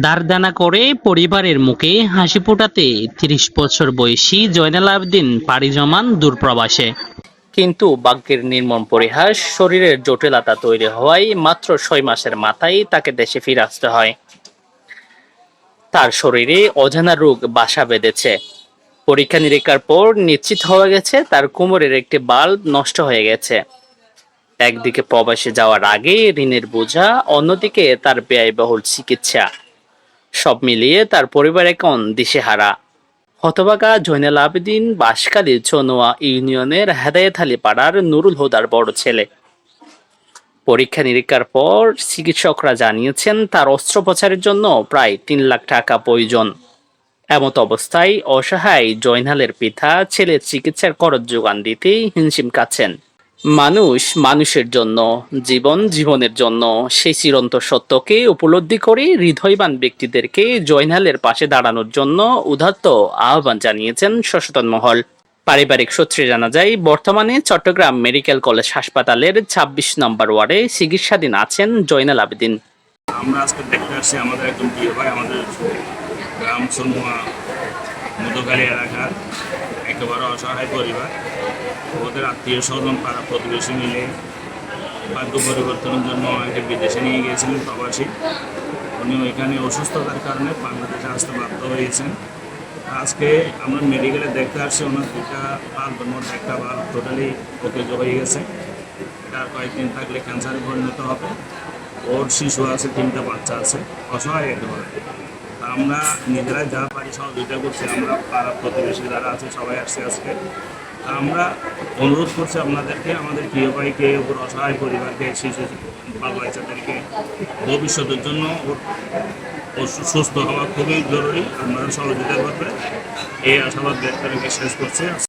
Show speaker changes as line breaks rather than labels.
দারদানা করে পরিবারের মুখে হাসি ফোটাতে তিরিশ বছর বয়সী জয়নাল আবদিন পাড়ি জমান দূরপ্রবাসে কিন্তু ভাগ্যের নির্মম পরিহাস, শরীরের জটিলতা তৈরি হওয়ায় মাত্র ছয় মাসের মাথায় তাকে দেশে ফিরে আসতে হয়। তার শরীরে অজানা রোগ বাসা বেঁধেছে। পরীক্ষা নিরীক্ষার পর নিশ্চিত হওয়া গেছে তার কোমরের একটি বাল্ব নষ্ট হয়ে গেছে। একদিকে প্রবাসে যাওয়ার আগে ঋণের বোঝা, অন্যদিকে তার ব্যয়বহুল চিকিৎসা। সব মিলিয়ে তার পরিবার এখন দিশেহারা হতবাগা জৈনাল আবেদিন বাসকালী চনোয়া ইউনিয়নের হেদায়েত আলী পাড়ার নুরুল হুদার বড় ছেলে। পরীক্ষা নিরীক্ষার পর চিকিৎসকরা জানিয়েছেন, তার অস্ত্রোপচারের জন্য প্রায় তিন লাখ টাকা প্রয়োজন। এমত অবস্থায় অসহায় জয়নালের পিতা ছেলের চিকিৎসার খরচ যোগান দিতেই হিমশিম কাচ্ছেন মানুষ মানুষের জন্য, জীবন জীবনের জন্য সেই চিরন্ত সত্যকে উপলব্ধি করে হৃদয়বান ব্যক্তিদেরকে জয়নালের পাশে দাঁড়ানোর জন্য উদাত্ত আহ্বান জানিয়েছেন সচেতন মহল। পারিবারিক সূত্রে জানা যায়, বর্তমানে চট্টগ্রাম মেডিকেল কলেজ হাসপাতালের ২৬ নম্বর ওয়ার্ডে চিকিৎসাধীন আছেন জয়নাল আবেদিন।
আমরা আজকে দেখতে আসছি আমাদের একজন প্রিয় ভাই, আমাদের গ্রাম মধুকালী এলাকার। একেবারে অসহায় পরিবার। ওদের আত্মীয় স্বজন, পাড়া প্রতিবেশী মিলে ভাগ্য পরিবর্তনের জন্য অনেকে বিদেশে নিয়ে গিয়েছিলেন প্রবাসী। উনি ওইখানে অসুস্থতার কারণে বাংলাদেশে আসতে বাধ্য হয়েছেন। আজকে আমরা মেডিকেলে দেখতে আসছি, ওনার দুটা বাল্বের মধ্যে একটা বাল্ব টোটালি ওকে হয়ে গেছে। আর কয়েকদিন থাকলে ক্যান্সারে পরিণত হবে। ওর শিশু আছে, তিনটা বাচ্চা আছে। অসহায় একেবারে। আমরা নিজেরাই যা পারি সহযোগিতা করছি, আমরা পাড়া প্রতিবেশী যারা আছে, সবাই আসছে আজকে। আমরা অনুরোধ করছি আপনাদেরকে, আমাদের প্রিয় ভাইকে, ওর অসহায় পরিবারকে, শিশু বাল বাচ্চাদেরকে ভবিষ্যতের জন্য ওর সুস্থ হওয়া খুবই জরুরি। আপনারা সহযোগিতা করবে এই আশাবাদ ব্যক্ত শেষ করছি।